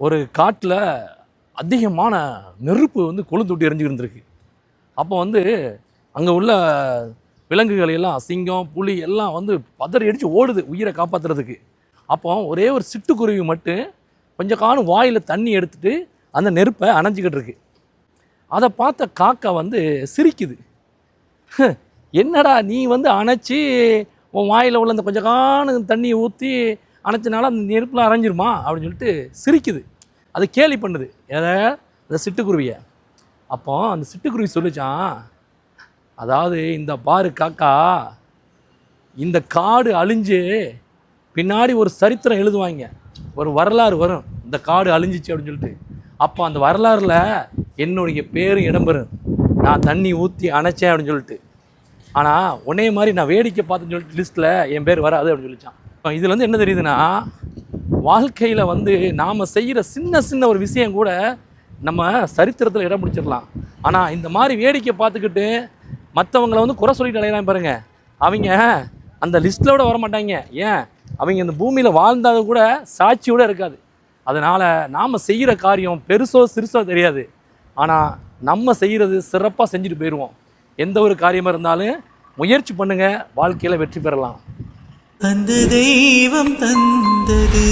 ஒரு காட்டில் அதிகமான நெருப்பு வந்து கொழுந்து விட்டு எரிஞ்சு இருந்திருக்கு. அப்போ வந்து அங்கே உள்ள விலங்குகள் எல்லாம் சிங்கம் புலி எல்லாம் வந்து பதறி அடித்து ஓடுது உயிரை காப்பாற்றுறதுக்கு அப்போ ஒரே ஒரு சிட்டுக்குருவி மட்டும் கொஞ்சம் காலம் வாயில் தண்ணி எடுத்துட்டு அந்த நெருப்பை அணைஞ்சிக்கிட்டு இருக்கு. அதை பார்த்த காக்கா வந்து சிரிக்குது. என்னடா நீ வந்து அணைச்சி உன் வாயில் உள்ள அந்த கொஞ்சம் காணும் தண்ணியை ஊற்றி அணைச்சனால அந்த நெருப்புலாம் அரைஞ்சிருமா? அப்படின்னு சொல்லிட்டு சிரிக்குது. அது கேலி பண்ணுது. எதை? இந்த சிட்டுக்குருவியை. அப்போ அந்த சிட்டுக்குருவி சொல்லிச்சான் அதாவது இந்த பாரு காக்கா இந்த காடு அழிஞ்சு பின்னாடி ஒரு சரித்திரம் எழுதுவாங்க. ஒரு வரலாறு வரும். இந்த காடு அழிஞ்சிச்சு அப்படின்னு சொல்லிட்டு. அப்போ அந்த வரலாறில் என்னுடைய பேரும் இடம்பெறும். நான் தண்ணி ஊற்றி அணைச்சேன் அப்படின்னு சொல்லிட்டு. ஆனால் உன்னே மாதிரி நான் வேடிக்கை பார்த்துன்னு சொல்லிட்டு லிஸ்ட்டில் என் பேர் வராது அப்படின்னு சொல்லிச்சான் இதில் வந்து என்ன தெரியுதுன்னா வாழ்க்கையில் வந்து நாம் செய்கிற சின்ன சின்ன ஒரு விஷயம் கூட நம்ம சரித்திரத்தில் இடம் பிடிச்சிடலாம். ஆனால் இந்த மாதிரி வேடிக்கை பார்த்துக்கிட்டு மற்றவங்கள வந்து குறை சொல்லிட்டு அலையலாம் பாருங்கள் அவங்க அந்த லிஸ்ட்டில் கூட வர மாட்டாங்க ஏன்? அவங்க இந்த பூமியில் வாழ்ந்தாத கூட சாட்சியோட இருக்காது. அதனால் நாம் செய்கிற காரியம் பெருசோ சிறுசோ தெரியாது. ஆனால் நம்ம செய்கிறது சிறப்பாக செஞ்சுட்டு போயிடுவோம் எந்த ஒரு காரியமாக இருந்தாலும் முயற்சி பண்ணுங்கள் வாழ்க்கையில் வெற்றி பெறலாம். அந்த தெய்வம் தந்தது.